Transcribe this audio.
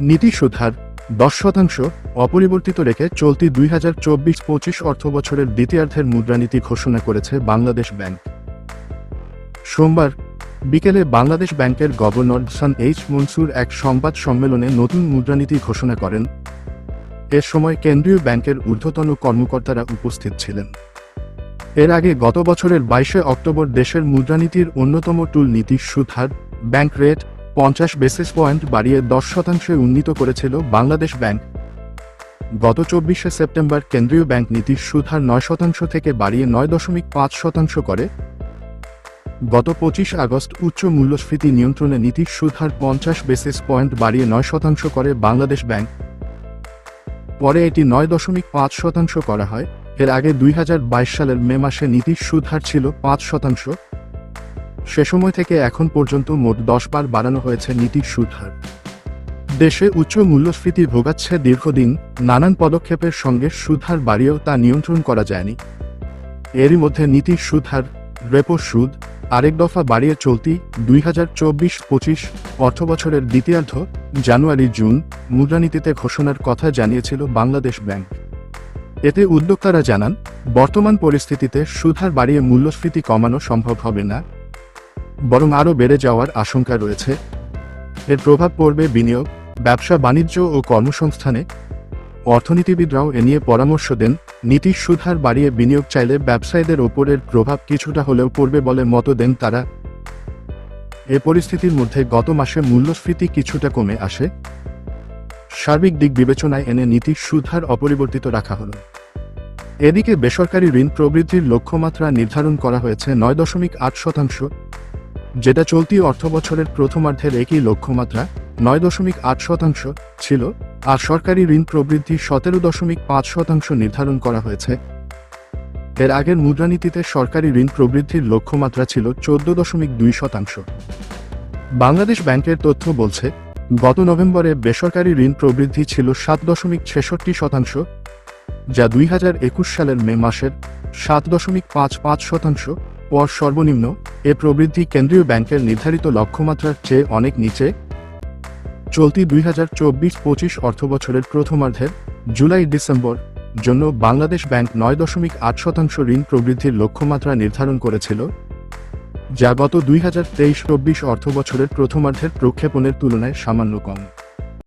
নীতি সুধার দশ শতাংশ অপরিবর্তিত রেখে চলতি দুই হাজার চব্বিশ পঁচিশ অর্থ বছরের দ্বিতীয়ার্ধের মুদ্রানীতি ঘোষণা করেছে বাংলাদেশ ব্যাংক। সোমবার বিকেলে বাংলাদেশ ব্যাংকের গভর্নর সান এইচ মনসুর এক সংবাদ সম্মেলনে নতুন মুদ্রানীতি ঘোষণা করেন। এ সময় কেন্দ্রীয় ব্যাংকের ঊর্ধ্বতন কর্মকর্তারা উপস্থিত ছিলেন। এর আগে গত বছরের বাইশে অক্টোবর দেশের মুদ্রানীতির অন্যতম টুল নীতি সুধার, ব্যাংক রেট পঞ্চাশ বেসিস পয়েন্ট বাড়িয়ে দশ শতাংশে উন্নীত করেছিল বাংলাদেশ ব্যাংক। গত চব্বিশে সেপ্টেম্বর কেন্দ্রীয় ব্যাংক নীতির সুদ হার নয় শতাংশ থেকে বাড়িয়ে নয় দশমিক পাঁচ শতাংশ করে। গত পঁচিশ আগস্ট উচ্চ মূল্যস্ফীতি নিয়ন্ত্রণে নীতির সুদ হার পঞ্চাশ বেসিস পয়েন্ট বাড়িয়ে নয় শতাংশ করে বাংলাদেশ ব্যাংক। পরে এটি নয় দশমিক পাঁচ শতাংশ করা হয়। এর আগে দুই হাজার বাইশ সালের মে মাসে নীতির সুদ হার ছিল পাঁচ শতাংশ। সে সময় থেকে এখন পর্যন্ত মোট দশ বার বাড়ানো হয়েছে নীতির সুদ হার দেশে উচ্চ মূল্যস্ফীতি ভোগাচ্ছে দীর্ঘদিন, নানান পদক্ষেপের সঙ্গে সুদ হার বাড়িয়েও তা নিয়ন্ত্রণ করা যায়নি। এরই মধ্যে নীতির সুদ হার রেপো সুদ, আরেক দফা বাড়িয়ে চলতি দুই হাজার চব্বিশ পঁচিশ অর্থবছরের দ্বিতীয়ার্ধ, জানুয়ারি, জুন, মুদ্রানীতিতে ঘোষণার কথা জানিয়েছিল বাংলাদেশ ব্যাংক। এতে উদ্যোক্তারা জানান, বর্তমান পরিস্থিতিতে সুদহার বাড়িয়ে মূল্যস্ফীতি কমানো সম্ভব হবে না বরং আরও বেড়ে যাওয়ার আশঙ্কা রয়েছে। এর প্রভাব পড়বে বিনিয়োগ, ব্যবসা বাণিজ্য ও কর্মসংস্থানে। অর্থনীতিবিদরাও এ নিয়ে পরামর্শ দেন, নীতির সুদহার বাড়িয়ে বিনিয়োগ চাইলে ব্যবসায়ীদের ওপরের প্রভাব কিছুটা হলেও পড়বে বলে মত দেন তারা। এ পরিস্থিতির মধ্যে গত মাসে মূল্যস্ফীতি কিছুটা কমে আসে। সার্বিক দিক বিবেচনায় এনে নীতির সুধার অপরিবর্তিত রাখা হলো। এদিকে বেসরকারি ঋণ প্রবৃদ্ধির লক্ষ্যমাত্রা নির্ধারণ করা হয়েছে নয় দশমিক আট শতাংশ। যেটা চলতি অর্থবছরের প্রথমার্ধের একই লক্ষ্যমাত্রা, নয় দশমিক আট শতাংশ ছিল, আর সরকারি ঋণ প্রবৃদ্ধি সতেরো দশমিক পাঁচ শতাংশ নির্ধারণ করা হয়েছে। এর আগের মুদ্রানীতিতে সরকারি ঋণ প্রবৃদ্ধির লক্ষ্যমাত্রা ছিল চোদ্দ দশমিক দুই শতাংশ। বাংলাদেশ ব্যাংকের তথ্য বলছে, গত নভেম্বরে বেসরকারি ঋণ প্রবৃদ্ধি ছিল সাত দশমিক ছেষট্টি শতাংশ, যা দুই হাজার একুশ সালের মে মাসের সাত দশমিক পাঁচ পাঁচ শতাংশ পর সর্বনিম্ন, এ প্রবৃদ্ধি কেন্দ্রীয় ব্যাংকের নির্ধারিত লক্ষ্যমাত্রার চেয়ে অনেক নিচে। চলতি দুই হাজার চব্বিশ পঁচিশ অর্থবছরের প্রথমার্ধের জুলাই ডিসেম্বর, জন্য বাংলাদেশ ব্যাংক নয় দশমিক আট শতাংশ ঋণ প্রবৃদ্ধির লক্ষ্যমাত্রা নির্ধারণ করেছিল, যা গত দুই হাজার তেইশ চব্বিশ অর্থবছরের প্রথমার্ধের প্রক্ষেপণের তুলনায় সামান্য কম।